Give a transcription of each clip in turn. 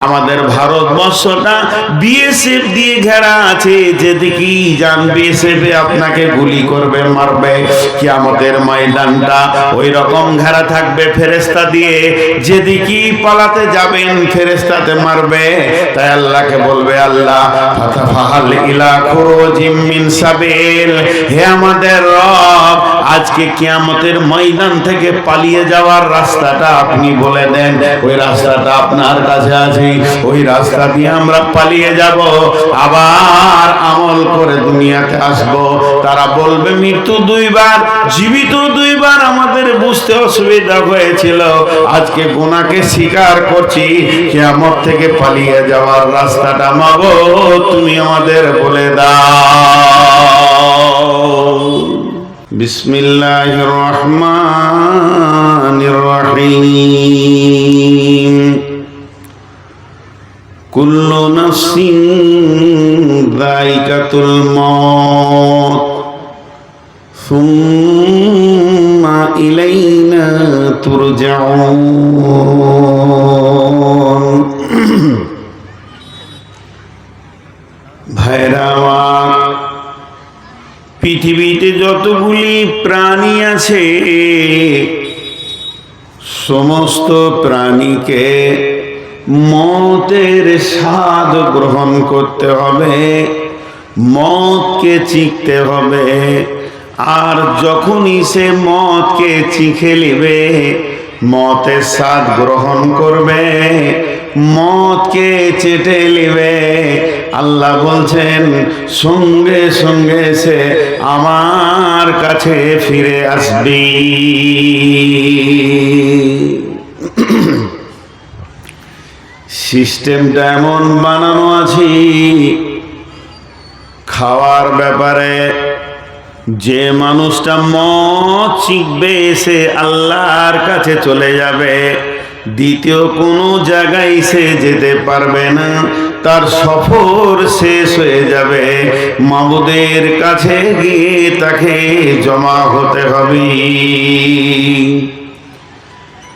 আমাদের ভারতবর্ষটা বিএসএফ দিয়ে ঘেরা আছে। যেদিকে যান, বিএসএফ আপনাকে গুলি করবে, মারবে। কি আমাদের ময়দানটা ওই রকম ঘেরা থাকবে ফেরেস্তা দিয়ে। যেদিকে পালাতে যাবেন ফেরেস্তাতে মারবে। তাই আল্লাহকে বলবে, আল্লাহ, ফাতাফাহাল ইলা খুরুজিম মিন সাবিল। হে আমাদের রব আজকে কিয়ামতের ময়দান থেকে পালিয়ে যাওয়ার রাস্তাটা আপনি বলে দেন। ওই রাস্তাটা আপনার কাছে আছে। ওই রাস্তা দিয়ে আমরা পালিয়ে যাব। আবার আমল করে দুনিয়াতে আসব। তারা বলবে, মৃত্যু দুইবার, জীবিত দুইবার আমাদের বুঝতে অসুবিধা হয়েছিল। আজকে গোনাকে স্বীকার করছি। কিয়ামত থেকে পালিয়ে যাওয়ার রাস্তাটা মাগো, তুমি আমাদের বলে দাও। بسم الله الرحمن الرحيم كل نفس ذائقة الموت ثم إلينا ترجعون ভাইরা আমার পৃথিবীতে যতগুলি প্রাণী আছে, সমস্ত প্রাণীকে মতের স্বাদ গ্রহণ করতে হবে মদকে চিখতে হবে। আর যখনই সে মদকে চিখে নেবে মতের স্বাদ গ্রহণ করবে মদকে চেটে নেবে। আল্লাহ বলছেন, সঙ্গে সঙ্গে সে আমার কাছে ফিরে আসবি। সিস্টেমটা এমন বানানো আছে, খাওয়ার ব্যাপারে যে মানুষটা মদ শিখবে, সে আল্লাহর কাছে চলে যাবে। দ্বিতীয় কোনো জায়গায় সে যেতে পারবে না, তার সফর শেষ হয়ে যাবে। মাবুদের কাছে গিয়ে তাকে জমা হতে হবে।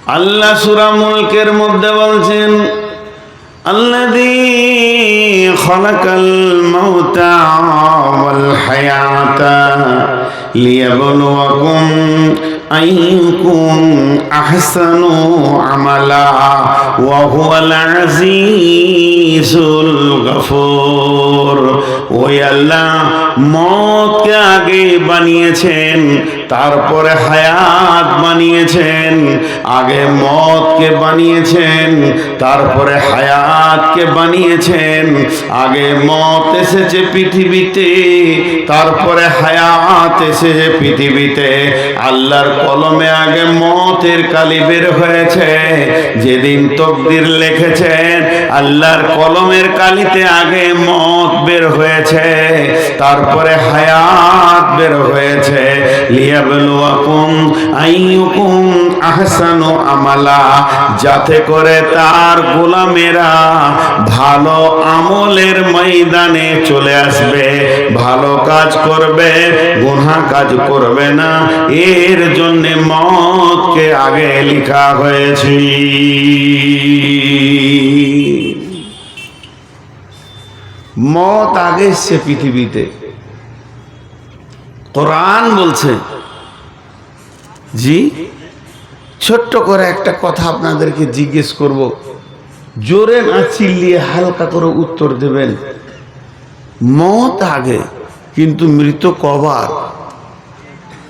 আল্লাহ সুরা মুলকের মধ্যে বলছেন الذي خلق الموت والحياة ليبلوكم أيكم أحسن عملا وهو العزيز الغفور ওই আল্লাহ মতকে আগে বানিয়েছেন তারপরে হায়াত বানিয়েছেন, আগে মতকে বানিয়েছেন, তারপরে হায়াতকে বানিয়েছেন, আগে মত এসেছে পৃথিবীতে, তারপরে হায়াত এসেছে পৃথিবীতে। আল্লাহর কলমে আগে মতের কালি বের হয়েছে, যেদিন তকদির লিখেছেন, আল্লাহর কলমের কালিতে আগে মত বের হয়েছে, তারপরে হায়াত বের হয়েছে। লিয়াবলুয়াকুম আইয়ুকুম আহসানু আমালা যাতে করে তার গোলামেরা ভালো আমলের ময়দানে চলে আসবে। ভালো কাজ করবে, গুনাহ কাজ করবে না। এর জন্য মতকে আগে লেখা হয়েছে। মত আগে এসছে পৃথিবীতে। কোরআন বলছে জি? ছোট্ট করে একটা কথা আপনাদেরকে জিজ্ঞেস করব। জোরে না চিল্লিয়ে হালকা করে উত্তর দেবেন। মত আগে, কিন্তু মৃত কবার?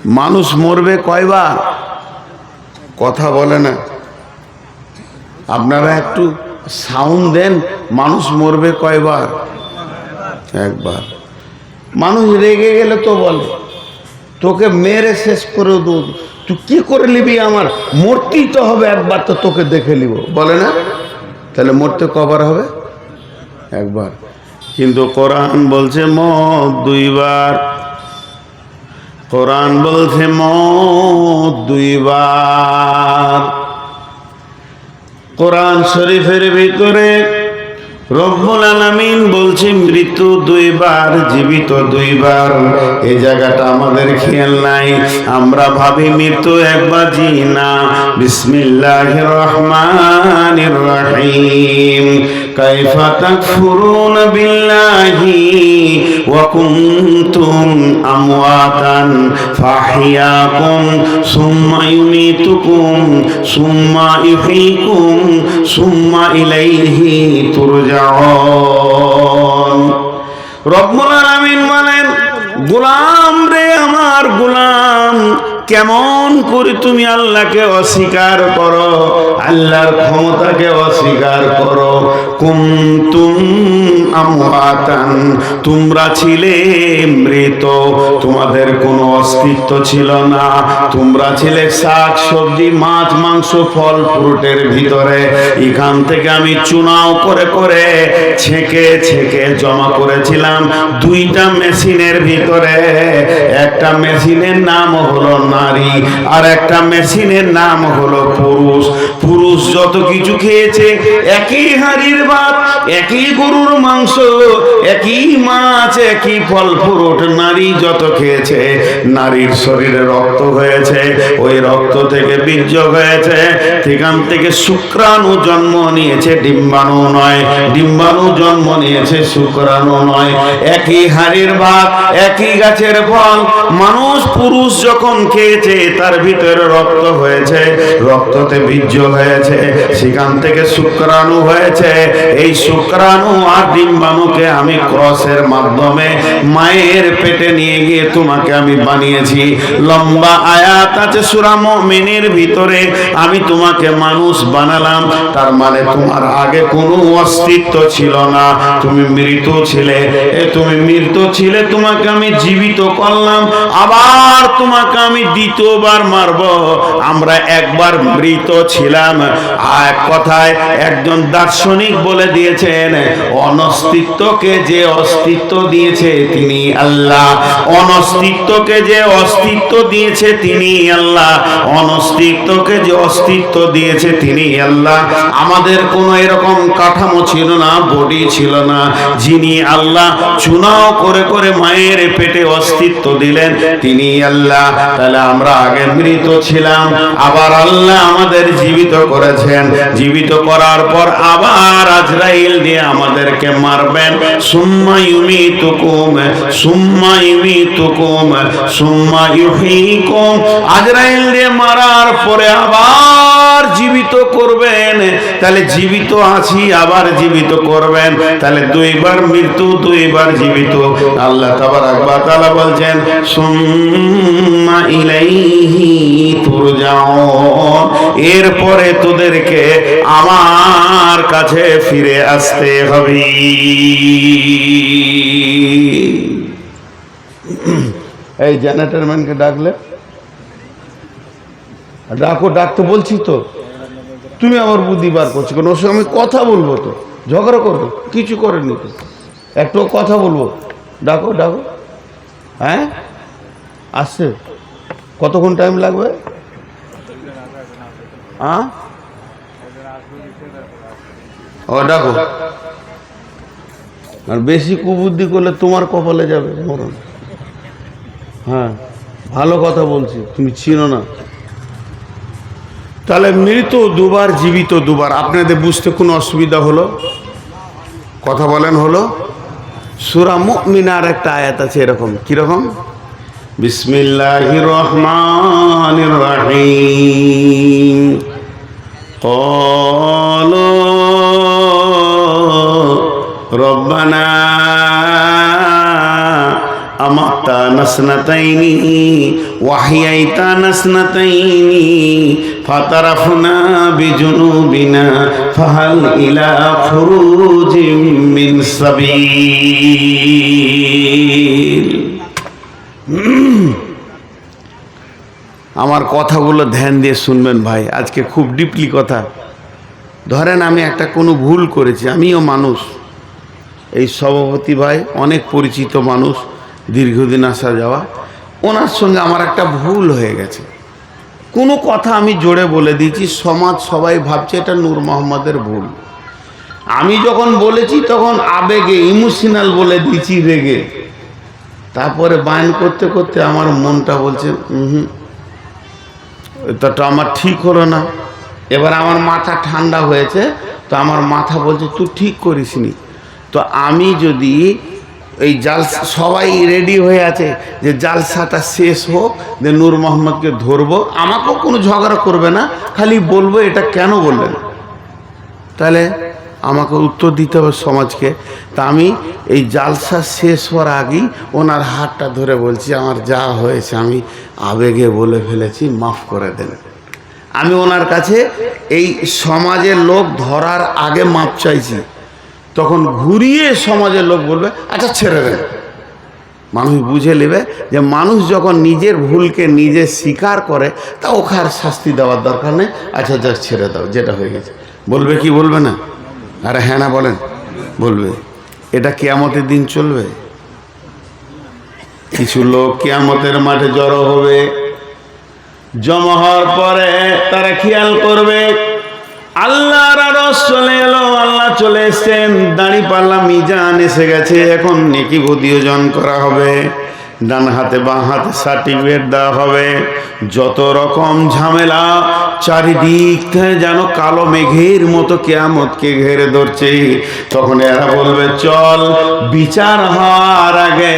মানুষ মরবে কয়বার? কথা বলে না। আপনারা একটু সাউন্ড দেন, মানুষ মরবে কয়বার? একবার। মানুষ রেগে গেলে তো বলে, তোকে মেরে শেষ করে দেবো। তুই কি করে নিবি আমার? মূর্তি তো হবে, একবার তো তোকে দেখে নিব। বলে না? তাহলে মরতে কবার হবে? একবার। কিন্তু কোরআন বলছে মত দুইবার। কোরআন বলছে মত দুইবার। কোরআন শরীফের ভিতরে রব্বুল আলামিন বলছে, মৃত্যু দুইবার, জীবিত দুইবার। এই জায়গাটা আমাদের খেয়াল নাই। আমরা ভাবি মৃত্যু একবার জি না। বিসমিল্লাহির রহমানির রহিম। তাকফুরুন বিল্লাহি ওয়া কুনতুম আমওয়াতান ফাহিয়াকুম সুম্মা ইউমিতুকুম সুম্মা ইউহয়িকুম সুম্মা ইলাইহি তুরজাউন রব্বুল আলামিন বলেন, গোলাম রে আমার গোলাম কেমন করে তুমি আল্লাহকে অস্বীকার করো? আল্লাহর ক্ষমতাকে অস্বীকার করো। কুমতুম আমওয়াতান, তোমরা ছিলে মৃত, তোমাদের কোনো অস্তিত্ব ছিল না। তোমরা ছিলে শাক, সবজি, মাছ, মাংস, ফল, ফ্রুটের ভিতরে। এখান থেকে আমি চুনাও করে করে ছেঁকে ছেঁকে জমা করেছিলাম দুইটা মেশিনের ভিতরে। একটা মেশিনের নাম হলো নারী আর একটা মেশিনের নাম হলো পুরুষ। পুরুষ যত কিছু খেয়েছে, একই হাড়ির ভাত, একই গরুর মাংস, একই মাছ, একই ফল, ফ্রুট, নারী যত খেয়েছে, নারীর শরীরে রক্ত হয়েছে, ওই রক্ত থেকে বীর্য হয়েছে। সেখান থেকে শুক্রাণু জন্ম নিয়েছে, ডিম্বাণু নয়। ডিম্বাণু জন্ম নিয়েছে, শুক্রাণু নয়। একই হাড়ির ভাত, একই গাছের ফল। মানুষ পুরুষ যখন খেয়েছে তার ভিতরে রক্ত হয়েছে, রক্ততে বীর্য হয়েছে, সেখান থেকে শুক্রাণু হয়েছে। এই শুক্রাণু আর ডিম্বাণুকে আমি ক্রসের মাধ্যমে মায়ের পেটে নিয়ে গিয়ে তোমাকে আমি বানিয়েছি। লম্বা আয়াত আছে সূরা মুমিনের ভিতরে, আমি তোমাকে মানুষ বানালাম। তার মানে তোমার আগে কোনো অস্তিত্ব ছিল না। তুমি মৃত ছিলে তুমি মৃত ছিলে, তোমাকে আমি জীবিত করলাম। আবার তোমাকে আমি দ্বিতীয়বার মারব। আমরা একবার মৃত ছিলাম। এক কথায় একজন দার্শনিক বলে দিয়েছেন, অনস্তিত্বকে যে অস্তিত্ব দিয়েছে তিনি আল্লাহ। অনস্তিত্বকে যে অস্তিত্ব দিয়েছে তিনি আল্লাহ। অনস্তিত্বকে যে অস্তিত্ব দিয়েছে তিনি আল্লাহ। আমাদের কোনো এরকম কাঠামো ছিল না, বডি ছিল না। যিনি আল্লাহ, চুনাও করে করে মায়ের পেটে অস্তিত্ব দিলেন, তিনি আল্লাহ। তাহলে আমরা আগে মৃত ছিলাম, আবার আল্লাহ আমাদের জীবিত করেছেন। জীবিত করার পর আবার আজরাইল দিয়ে আমাদেরকে মারবেন। সুম্মা ইউমিতুকুম সুম্মা ইউমিতুকুম, সুম্মা ইউহিকুম। আজরাইল দিয়ে মারার পরে আবার জীবিত করবেন। তাহলে জীবিত আছি, আবার জীবিত করবেন। তাহলে দুইবার মৃত্যু, দুইবার জীবিত। আল্লাহ তাবারাক ওয়া তাআলা বলছেন, সুম্মা ইলাইহি তুরজাউন। এরপরে তোদেরকে আমার কাছে ফিরে আসতে হবে। এই জেনারেটরম্যানকে ডাকলে? ডাকো, ডাকতে বলছি তো। তুমি আমার বুদ্ধি বার করছ কেন? ওর সঙ্গে আমি কথা বলব তো। ঝগড়া করব? কিছু করেনি তো। একটু কথা বলব। ডাকো ডাকো। হ্যাঁ? আসছে। কতক্ষণ টাইম লাগবে? হ্যাঁ ও, ডাকো। আর বেশি কুবুদ্ধি করলে তোমার কপালে যাবে মরণ। হ্যাঁ ভালো কথা বলছি। তুমি চিনো না। তাহলে মৃত দুবার জীবিত দুবার আপনাদের বুঝতে কোনো অসুবিধা হলো কথা বলেন হলো সুরা মুমিনার একটা আয়াত আছে এরকম কিরকম বিসমিল্লাহির রহমানির রহিম قالوا ربنا أمتنا سنتين وحييتنا سنتين فاعترفنا بذنوبنا فهل إلى خروج من سبيل আমার কথাগুলো ধ্যান দিয়ে শুনবেন ভাই আজকে খুব ডিপলি কথা ধরেন আমি একটা কোনো ভুল করেছি আমিও মানুষ এই সভাপতি ভাই অনেক পরিচিত মানুষ দীর্ঘদিন আসা যাওয়া, ওনার সঙ্গে আমার একটা ভুল হয়ে গেছে। কোনো কথা আমি জোরে বলে দিয়েছি, সমাজ সবাই ভাবছে এটা নূর মোহাম্মদের ভুল। আমি যখন বলেছি তখন আবেগে, ইমোশনাল বলে দিয়েছি রেগে। তারপরে বায়ন করতে করতে আমার মনটা বলছে হুম তো আমার ঠিক হলো না। এবার আমার মাথা ঠান্ডা হয়েছে, তো আমার মাথা বলছে, তুই ঠিক করিসনি। তো আমি যদি এই জালসা সবাই রেডি হয়ে আছে যে জালসাটা শেষ হোক, যে নূর মোহাম্মদকে ধরবো। আমাকেও কোনো ঝগড়া করবে না, খালি বলব এটা কেন বললেন? তাহলে আমাকে উত্তর দিতে হবে সমাজকে। তা আমি এই জালসা শেষ হওয়ার আগেই ওনার হাতটা ধরে বলছি, আমার যা হয়েছে আমি আবেগে বলে ফেলেছি, মাফ করে দেন। আমি ওনার কাছে এই সমাজের লোক ধরার আগে মাপ চাইছি। তখন ঘুরিয়ে সমাজের লোক বলবে আচ্ছা ছেড়ে দেন মানুষ বুঝে নেবে যে মানুষ যখন নিজের ভুলকে নিজে স্বীকার করে, তা ওকে আর শাস্তি দেওয়ার দরকার নেই। আচ্ছা যাক, ছেড়ে দাও, যেটা হয়ে গেছে। বলবে কি বলবে না? আরে হ্যাঁ না বলেন, বলবে, এটা কেয়ামতের দিন চলবে। কিছু লোক কেয়ামতের মাঠে জড়ো হবে। জমা হওয়ার পরে তারা খেয়াল করবে আল্লাহর রস চলে এলো, আল্লাহ চলে এসছেন। দাঁড়ি পাল্লা মিজান এসে গেছে। এখন নেকি জন করা হবে। ডান হাতে, বাঁ হাতে সার্টিফিকেট দেওয়া হবে। যত রকম ঝামেলা, চারিদিক যেন কালো মেঘের মতো কেয়ামতকে ঘেরে ধরছে। তখন এরা বলবে, চল, বিচার হওয়ার আগে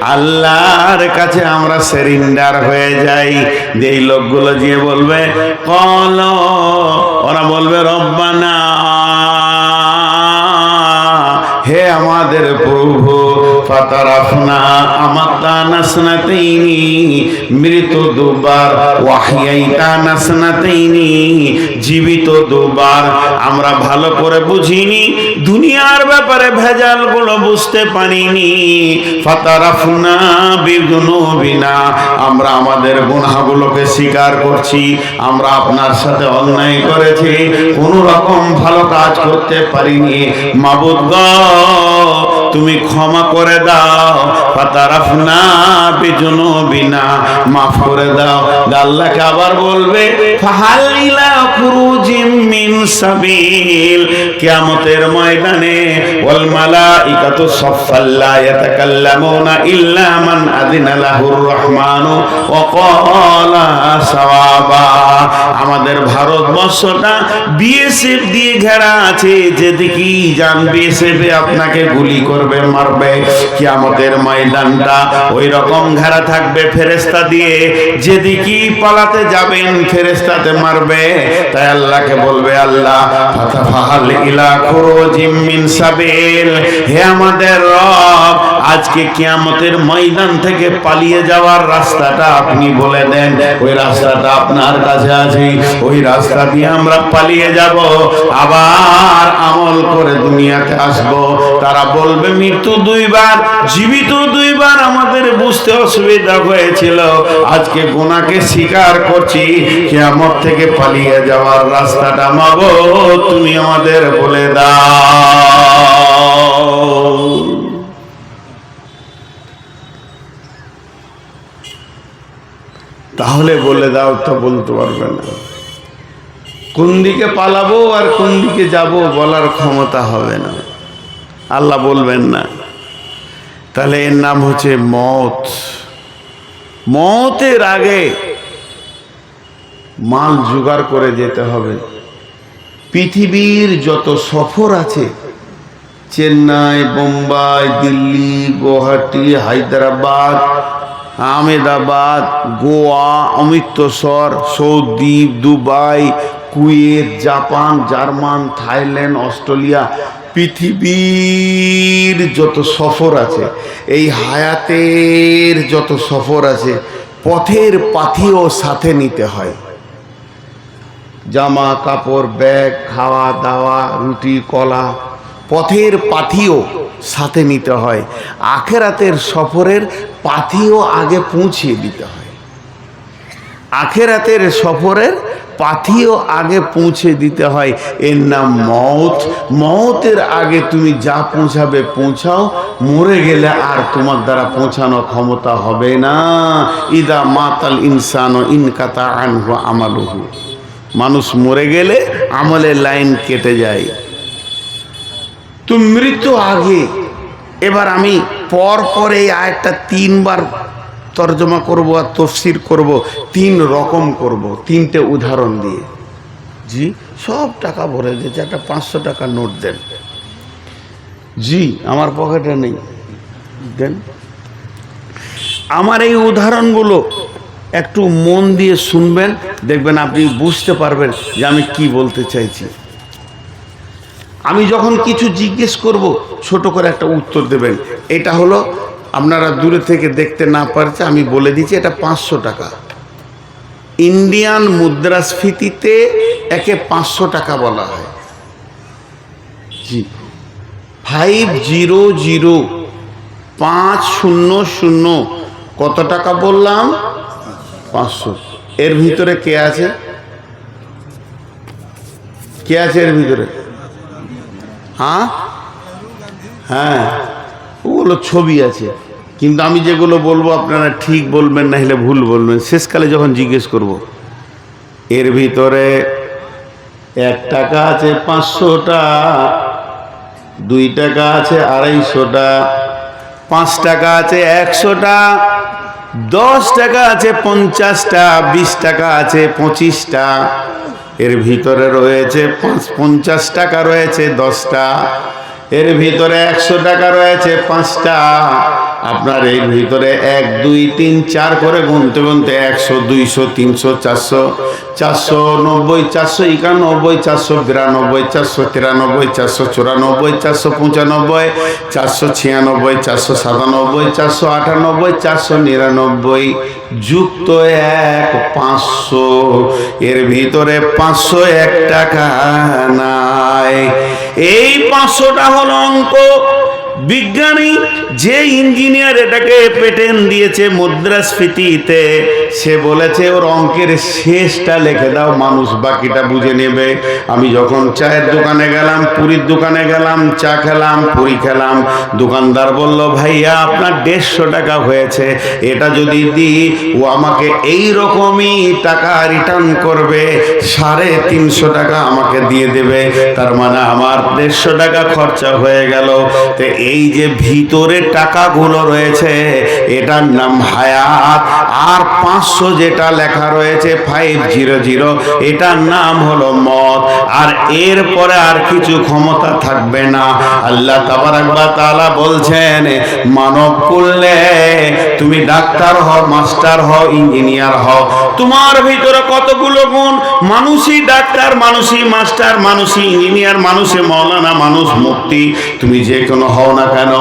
আল্লাহর কাছে আমরা সেরিন্ডার হয়ে যাই। যে এই লোকগুলো গিয়ে বলবে, কল। ওরা বলবে, রব্বানা, হে আমাদের প্রভু। ফাতারাফনা দুবার ওয়াহিয়াইতা নাসনাতাইনি জীবিত দুবার। আমরা ভালো করে বুঝিনি, দুনিয়ার ব্যাপারে ভেজালগুলো বুঝতে পারিনি। আমরা আমাদের স্বীকার করছি, আমরা আপনার সাথে অন্যায় করেছি, কোনো রকম ভালো কাজ করতে পারিনি। মাবুদ তুমি ক্ষমা করে দাও। ফাতারাফনা বিজুনুবিনা, মাফ করে দাও। আল্লাহকে আবার বলবে, ফাহাল ইলা খুরুজিম মিন সাবিল। কিয়ামতের ময়দানে, ওয়াল মালাইকাতু সাফফাল্লা ইয়াতাকাল্লামুনা ইল্লা মান আযিনা লাহুর রহমানু ওয়া ক্বালা সাওয়াবা। আমাদের ভারতবর্ষটা বিএসএফ দিয়ে ঘেরা আছে। যেদিকেই যান বিএসএফ আপনাকে গুলি করবে মারবে, কিয়ামতের ময়দানটা ওই রকম ঘেরা থাকবে ফেরেস্তা দিয়ে। যেদিকেই পালাতে যাবেন ফেরেস্তাতে মারবে। তাই আল্লাহকে বলবে, আল্লাহ, ফাতাফাহাল ইলা খুরুজিম মিন সাবিল। হে আমাদের রব, আজকে কিয়ামতের ময়দান থেকে পালিয়ে যাওয়ার রাস্তাটা আপনি বলে দেন। ওই রাস্তাটা আপনার কাছে আছে। ওই রাস্তা দিয়ে আমরা পালিয়ে যাব। আবার আমল করে দুনিয়াতে আসব। তারা বলবে মৃত্যু দুইবার, জীবিত দুইবার আমাদের বুঝতে অসুবিধা হয়েছিল। আজকে গোনাকে স্বীকার করছি, কিয়ামত থেকে পালিয়ে যাওয়ার রাস্তাটা মাগো, তুমি আমাদের বলে দাও। তাহলে বলে দাও তো বলতে পারবে না। কোন দিকে পালাবো আর কোন দিকে যাব বলার ক্ষমতা হবে না। আল্লাহ বলবেন না। তাহলে এর নাম হচ্ছে মত। মতের আগে মাল জোগাড় করে যেতে হবে। পৃথিবীর যত সফর আছে, Chennai, Bombay, Delhi, Guwahati, Hyderabad, Ahmedabad, Goa, Amritsar, Saudi, Dubai, Kuwait, Japan, German, Thailand, Australia পৃথিবীর যত সফর আছে, এই হায়াতের যত সফর আছে, পথের পাথিও সাথে নিতে হয়। জামা, কাপড়, ব্যাগ, খাওয়া, দাওয়া, রুটি, কলা, পথের পাথিও সাথে নিতে হয়। আখেরাতের সফরের পাথিও আগে পৌঁছিয়ে দিতে হয়। আখেরাতের সফরের পাথিও আগে পৌঁছে দিতে হয়। এর নাম মত মতের আগে তুমি যা পৌঁছাবে পৌঁছাও। মরে গেলে আর তোমার দ্বারা পৌঁছানো ক্ষমতা হবে না। ইদা মাতাল ইনসান ও ইনকাতা আনহু আমালুহু। মানুষ মরে গেলে আমলের লাইন কেটে যায়। তো মৃত্যু আগে। এবার আমি পর পর এই আয়টা তিনবার তর্জমা করব আর তফসির করব, তিন রকম করব, তিনটে উদাহরণ দিয়ে। জি, সব টাকা ভরে দিয়েছে, একটা পাঁচশো টাকা নোট দেন। জি, আমার পকেটে নেই। দেন। আমার এই উদাহরণগুলো একটু মন দিয়ে শুনবেন, দেখবেন আপনি বুঝতে পারবেন যে আমি কি বলতে চাইছি। আমি যখন কিছু জিজ্ঞেস করব, ছোট করে একটা উত্তর দেবেন। এটা হলো আপনারা দূরে থেকে দেখতে না পারছে, আমি বলে দিচ্ছি এটা পাঁচশো টাকা। ইন্ডিয়ান মুদ্রাস্ফীতিতে একে পাঁচশো টাকা বলা হয়। জি। ফাইভ জিরো জিরো পাঁচ শূন্য শূন্য কত টাকা বললাম? পাঁচশো। এর ভিতরে কে আছে? কে আছে এর ভিতরে? হ্যাঁ? হ্যাঁ। ওগুলো ছবি আছে। কিন্তু আমি যেগুলো বলব আপনারা ঠিক বলবেন না হলে ভুল বলবেন। শেষকালে যখন জিজ্ঞেস করব, এর ভিতরে এক টাকা আছে পাঁচশোটা, দুই টাকা আছে আড়াইশোটা, পাঁচ টাকা আছে একশোটা, দশ টাকা আছে পঞ্চাশটা, বিশ টাকা আছে পঁচিশটা। এর ভিতরে রয়েছে পঞ্চাশ টাকা রয়েছে দশটা। এর ভিতরে একশো টাকা রয়েছে পাঁচটা। আপনার এর ভিতরে এক, দুই, তিন, চার করে গুনতে গুনতে একশো, দুইশো, তিনশো, চারশো চারশো, নব্বই, চারশো একানব্বই, চারশো বিরানব্বই, চারশো তিরানব্বই, চারশো চুরানব্বই, চারশো পঁচানব্বই, চারশো ছিয়ানব্বই, চারশো সাতানব্বই, চারশো আটানব্বই, চারশো নিরানব্বই, যুক্ত এক পাঁচশো। এর ভিতরে পাঁচশো এক টাকা নাই। এই পাঁচশোটা হলো অঙ্ক। বিজ্ঞানী, যে ইঞ্জিনিয়ার এটাকে পেটেন্ট দিয়েছে মুদ্রাস্ফীতিতে, সে বলেছে, ওর অঙ্কের শেষটা লিখে দাও, মানুষ বাকিটা বুঝে নেবে। আমি যখন চায়ের দোকানে গেলাম, পুরীর দোকানে গেলাম, চা খেলাম, পুরি খেলাম, দোকানদার বলল, ভাইয়া, আপনার দেড়শো টাকা হয়েছে, এটা যদি দিই, ও আমাকে এই রকমই টাকা রিটার্ন করবে, সাড়ে তিনশো টাকা আমাকে দিয়ে দেবে। তার মানে আমার দেড়শো টাকা খরচা হয়ে গেল। তো এই যে ভিতরে টাকাগুলো রয়েছে, এটার নাম হায়াত। আর পাঁচশো যেটা লেখা রয়েছে ফাইভ জিরো জিরো এটার নাম হলো মদ। আর এরপরে আর কিছু ক্ষমতা থাকবে না। আল্লাহ তাবারাকবা তাআলা বলছেন, মানব করলে তুমি ডাক্তার হও, মাস্টার হও, ইঞ্জিনিয়ার হও। তোমার ভিতরে কতগুলো গুণ? মানুষই ডাক্তার, মানুষই মাস্টার, মানুষই ইঞ্জিনিয়ার মানুষে মৌলানা, মানুষ মুক্তি। তুমি যে কোনো হও না কেন?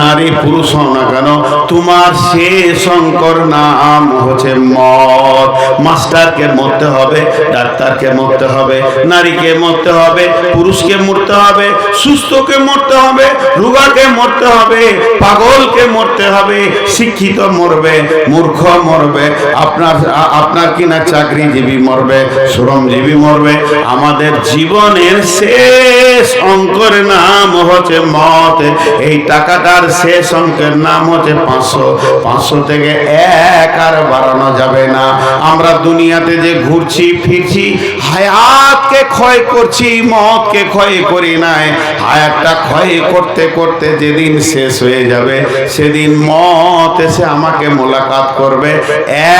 নারী পুরুষ হও না কেন? তোমার সে শঙ্কর নাম হচ্ছে মত মাস্টারকে মরতে হবে, ডাক্তারকে মরতে হবে, নারীকে মরতে হবে, পুরুষকে মরতে হবে, সুস্থকে মরতে হবে, রুগাকে মরতে হবে, পাগলকে মরতে হবে, শিক্ষিত মরবে, মূর্খ মরবে, আপনার আপনার কিনা চাকরিজীবী মরবে, শ্রমজীবী মরবে। আমাদের জীবনের শেষ অঙ্কের নাম হচ্ছে মত এই টাকাটার শেষ অঙ্কের নাম হচ্ছে পাঁচশো। পাঁচশো থেকে এক আর বাড়ানো যাবে না। আমরা দুনিয়াতে যে ঘুরছি, ফিরছি, হায়াতকে ক্ষয় করছি মতকে ক্ষয় করি নাই। হায়াতটা ক্ষয় করতে করতে যেদিন শেষ হয়ে যাবে, সেদিন মত এসে আমাকে মোলাকাত করবে।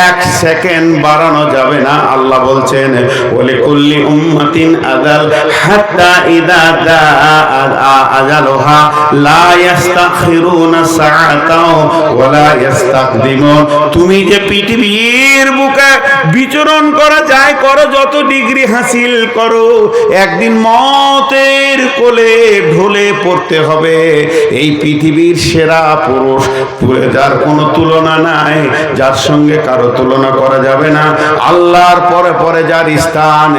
এক সেকেন্ড বাড়ানো যাবে না, আল্লাহ বলছেন বলে কুল্লি উম্মাতিন আদাল হাত্তা ইদা আজালুহা লা তুমি যে পৃথিবীর বুকে বিচরণ করা যায়, করো যত ডিগ্রি হাসিল করো, একদিন মতের কোলে ঢলে পড়তে হবে। এই পৃথিবীর সেরা পুরুষ যার কোনো তুলনা নাই, যার সঙ্গে কারও তুলনা করা যাবে না। আল্লাহর পরে পরে যার স্থান,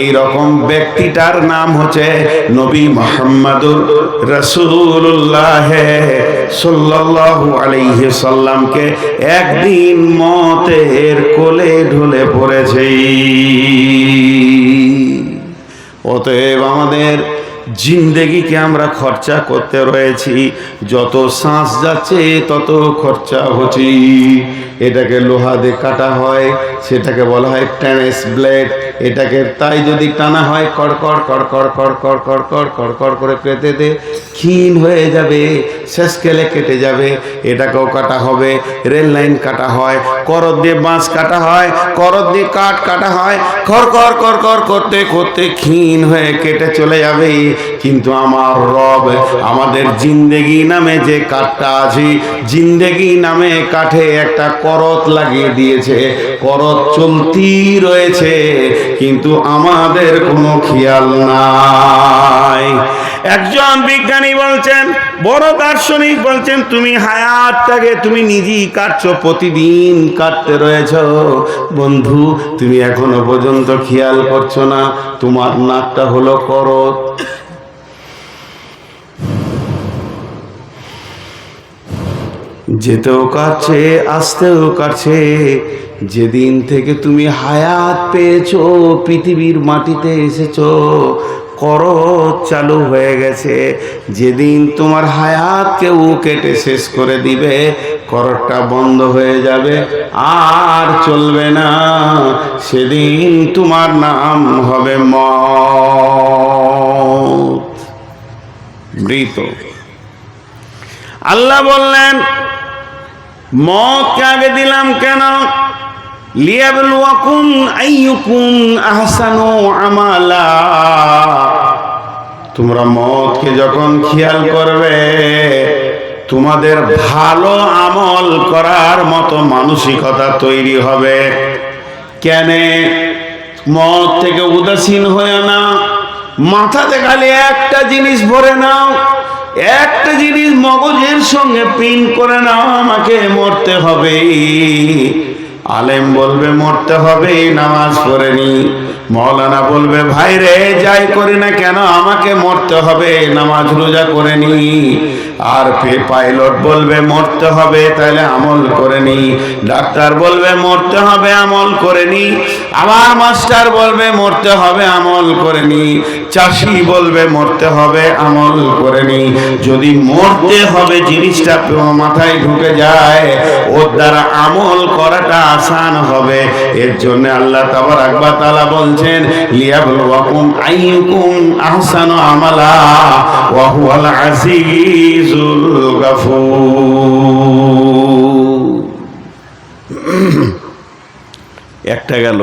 এই রকম ব্যক্তিটার নাম হচ্ছে নবী মোহাম্মদুর রসুল্লাহ সাল্লাল্লাহু আলাইহি সাল্লামকে একদিন মতের কোলে ঢলে পড়েছে। অতএব আমাদের জিন্দেগিকে আমরা খরচা করতে রয়েছি। যত শ্বাস যাচ্ছে তত খরচা হচ্ছে। এটাকে লোহা দিয়ে কাটা হয়। সেটাকে বলা হয় টেনিস ব্লেড এটাকে তাই যদি টানা হয় কড়কড় কড়কড় কড়কড় কড়কড় কড়কড় করে পেতে দে ক্ষীণ হয়ে যাবে শেষ খেলে কেটে যাবে এটাকেও কাটা হবে রেল লাইন কাটা হয় করত দিয়ে বাঁশ কাটা হয় করত দিয়ে কাঠ কাটা হয় কর কর করতে করতে ক্ষীণ হয়ে কেটে চলে যাবে কিন্তু আমার রব আমাদের জিন্দেগি নামে যে কাঠটা আছে জিন্দেগি নামে কাঠে একটা করত লাগিয়ে দিয়েছে করত চলতি রয়েছে, কিন্তু আমাদের কোনো খেয়াল নাই। একজন বিজ্ঞানী বলছেন, বড় দার্শনিক বলছেন, তুমি হায়াতটাকে তুমি নিজেই কাটছো, প্রতিদিন কাটতে রয়েছ। বন্ধু, তুমি এখনও পর্যন্ত খেয়াল করছ না, তোমার নাকটা হলো করত। যেতেও কাটছে আসতেও কাটছে যেদিন থেকে তুমি হায়াত পেয়েছ, পৃথিবীর মাটিতে এসেছ, করত চালু হয়ে গেছে। যেদিন তোমার হায়াত কেউ কেটে শেষ করে দিবে, করতটা বন্ধ হয়ে যাবে, আর চলবে না। সেদিন তোমার নাম হবে মৃত। আল্লাহ বললেন মতকে আগে দিলাম কেন? লিয়াবলুয়াকুম আইয়ুকুম আহসানু আমালা। তোমরা যখন খেয়াল করবে, তোমাদের ভালো আমল করার মতো মানসিকতা তৈরি হবে। কেন? মত থেকে উদাসীন হয়ে না মাথাতে খালি একটা জিনিস ভরে নাও। একটা জিনিস মগজের সঙ্গে পিন করে নাও, আমাকে মরতে হবে। আলেম বলবে, মরতে হবে, নামাজ পড়েনি। মৌলানা বলবে ভাই রে যাই করি না কেন, আমাকে মরতে হবে, নামাজ রোজা করেনি। আর পাইলট বলবে, মরতে হবে তাহলে আমল করেনি ডাক্তার বলবে, মরতে হবে, আমল করেনি আবার মাস্টার বলবে, মরতে হবে, আমল করেনি চাষি বলবে, মরতে হবে, আমল করেনি যদি মরতে হবে, জিনিসটা মাথায় ঢুকে যায়, ওর দ্বারা আমল করাটা আসান হবে। এর জন্য আল্লাহ তাবার আকবা তালা বলছেন লিয়াবলুয়াকুম আইয়ুকুম আহসানু আমালা, ওয়া হুয়াল আজিজুল গাফুর একটা গেল।